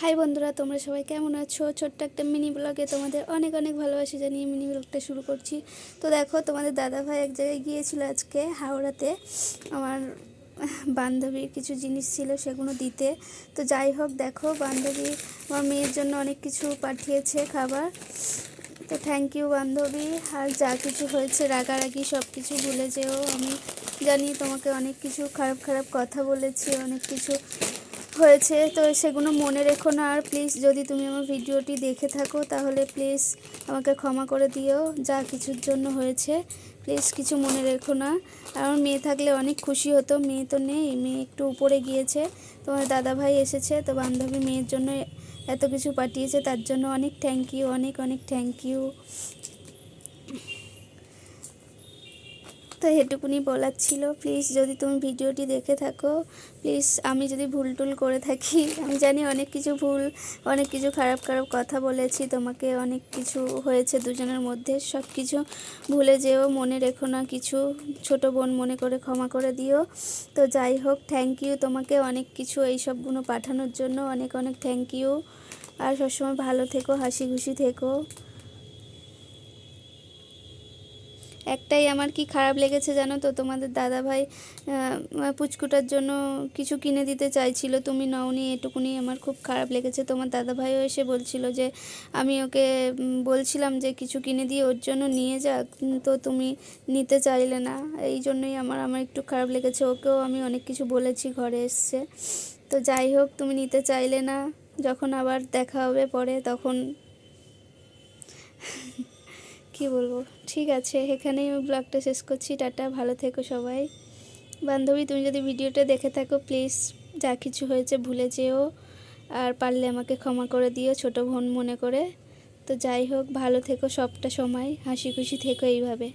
High বন্ধুরা, তোমরা সবাই কেমন আছো? ছোট্ট একটা মিনি ব্লগে তোমাদের অনেক অনেক ভালোবাসি জানিয়ে মিনি ব্লগটা শুরু করছি। তো দেখো, তোমাদের দাদা ভাই এক জায়গায় গিয়েছিল আজকে হাওড়াতে। আমার বান্ধবীর কিছু জিনিস ছিল সেগুলো দিতে। তো যাই হোক, দেখো, বান্ধবী আমার মেয়ের জন্য অনেক কিছু পাঠিয়েছে খাবার। তো থ্যাংক ইউ বান্ধবী। আর যা কিছু হয়েছে, রাগারাগি সব কিছু ভুলে যেও। আমি জানি তোমাকে অনেক কিছু খারাপ খারাপ কথা বলেছি, অনেক কিছু হয়েছে, তো সেগুলো মনে রেখো না। আর প্লিজ যদি তুমি আমার ভিডিওটি দেখে থাকো, তাহলে প্লিজ আমাকে ক্ষমা করে দিও, যা কিছুর জন্য হয়েছে। প্লিজ কিছু মনে রেখো না। আমার মেয়ে থাকলে অনেক খুশি হতো, মেয়ে তো নেই, মেয়ে একটু উপরে গিয়েছে। তোমার দাদা ভাই এসেছে, তো বান্ধবী মেয়ের জন্য এত কিছু পাঠিয়েছে, তার জন্য অনেক থ্যাংক ইউ অনেক অনেক থ্যাংক ইউ তো এটুকুনি বলার ছিল। প্লিজ যদি তুমি ভিডিওটি দেখে থাকো প্লিজ আমি যদি ভুল টুল করে থাকি, আমি জানি অনেক কিছু ভুল, অনেক কিছু খারাপ খারাপ কথা বলেছি, তোমাকে অনেক কিছু হয়েছে দুজনের মধ্যে সব কিছু ভুলে যেও, মনে রেখো না কিছু, ছোট বোন মনে করে ক্ষমা করে দিও। তো যাই হোক থ্যাংক ইউ তোমাকে অনেক কিছু এই সবগুলো পাঠানোর জন্য, অনেক অনেক থ্যাংক ইউ আর সবসময় ভালো থেকো, হাসি খুশি থেকো। একটাই আমার কি খারাপ লেগেছে জানো তো? তোমাদের দাদা ভাই পুচকুটার জন্য কিছু কিনে দিতে চাইছিল, তুমি নওনি, এটুকুনি আমার খুব খারাপ লেগেছে। তোমার দাদা ভাইও এসে বলছিল যে, আমি ওকে বলছিলাম যে কিছু কিনে দিয়ে ওর জন্য নিয়ে যাক তো তুমি নিতে চাইলে না। এই জন্যই আমার আমার একটু খারাপ লেগেছে। ওকেও আমি অনেক কিছু বলেছি, ঘরে এসছে। তো যাই হোক, তুমি নিতে চাইলে না, যখন আবার দেখা হবে পরে, তখন কি বলব? ঠিক আছে, এখানেই আমি ব্লগটা শেষ করছি, টাটা, ভালো থেকো সবাই। বান্ধবী, তুমি যদি ভিডিওটা দেখে থাকো প্লিজ যা কিছু হয়েছে ভুলে যেও। আর পারলে আমাকে ক্ষমা করে দিও, ছোট বোন মনে করে। তো যাই হোক, ভালো থেকো সবটা সময়, হাসি খুশি থেকো এইভাবে।